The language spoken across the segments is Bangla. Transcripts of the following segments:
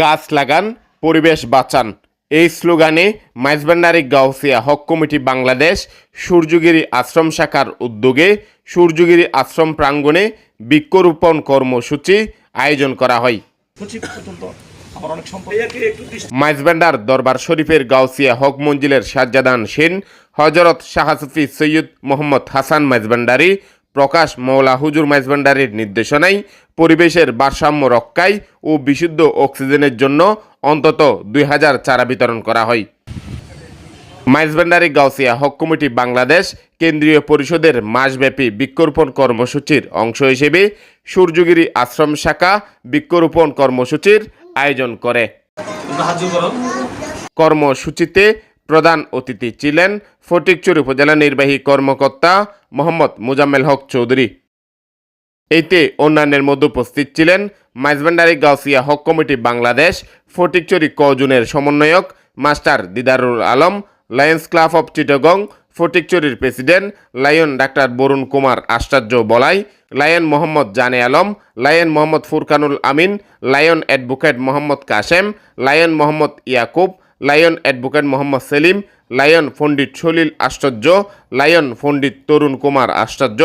গাছ লাগান, পরিবেশ বাঁচান। এই স্লোগানে মাইজবান্ডারি গাউসিয়া হক কমিটি বাংলাদেশ সূর্যগিরি আশ্রম শাখার উদ্যোগে সূর্যগিরি আশ্রম প্রাঙ্গণে বৃক্ষরোপণ কর্মসূচি আয়োজন করা হয়। মাইজবান্ডার দরবার শরীফের গাউসিয়া হক মঞ্জিলের সাজ্জাদান সেন হজরত শাহসুফি সৈয়দ মোহাম্মদ হাসান মাইজবান্ডারি প্রকাশ মৌলা হুজুর মাইজবান্ডারির নির্দেশনায় পরিবেশের ভারসাম্য রক্ষায় ও বিশুদ্ধ অক্সিজেনের জন্য অন্তত দুই হাজার চারা বিতরণ করা হয়। মাইজবান্ডারি গাউসিয়া হক কমিটি বাংলাদেশ কেন্দ্রীয় পরিষদের মাসব্যাপী বৃক্ষরোপণ কর্মসূচির অংশ হিসেবে সূর্যগিরি আশ্রম শাখা বৃক্ষরোপণ কর্মসূচির আয়োজন করে। কর্মসূচিতে প্রধান অতিথি ছিলেন ফটিকচুর উপজেলা নির্বাহী কর্মকর্তা মোহাম্মদ মুজাম্মেল হক চৌধুরী। এতে অন্যান্যের মধ্যে উপস্থিত ছিলেন মাইজবান্ডারি গাউসিয়া হক কমিটি বাংলাদেশ, ফটিকচুরি কজুনের সমন্বয়ক master Didarul Alam, lions club of Chittagong, ফটিকচুরির president lion doctor Barun Kumar Acharya Balai, lion Mohammad Jane Alam, lion Mohammad Furkanul Amin, lion advocate Mohammad Kashem, lion Mohammad Yakub lion advocate Mohammad Selim, lion Pandit Salil Acharya, lion Pandit তরুণ কুমার আশ্চর্য,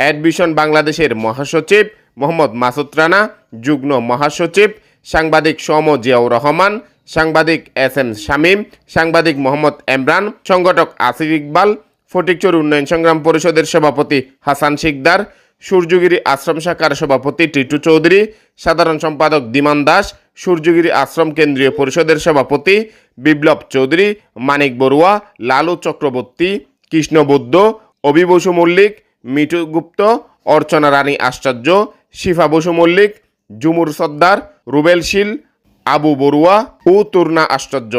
অ্যাডমিশন বাংলাদেশের মহাসচিব মোহাম্মদ মাসুদ রানা, যুগ্ম মহাসচিব সাংবাদিক সম জিয়াউর রহমান, সাংবাদিক এস এম শামীম, সাংবাদিক মোহাম্মদ এমরান, সংগঠক আসিফ ইকবাল, ফটিকচুর উন্নয়ন সংগ্রাম পরিষদের সভাপতি হাসান শিকদার, সূর্যগিরি আশ্রম শাখার সভাপতি টিটু চৌধুরী, সাধারণ সম্পাদক দিমান দাস সূর্যগিরি আশ্রম কেন্দ্রীয় পরিষদের সভাপতি বিপ্লব চৌধুরী, মানিক বড়ুয়া, লালু চক্রবর্তী, কৃষ্ণ বৌদ্ধ অবি বসু মল্লিক, মিঠু গুপ্ত, অর্চনা রানী আশ্চর্য, শিফা বসু মল্লিক, জুমুর সর্দার, রুবেল শীল, আবু বড়ুয়া ও তুর্না আশ্চর্য।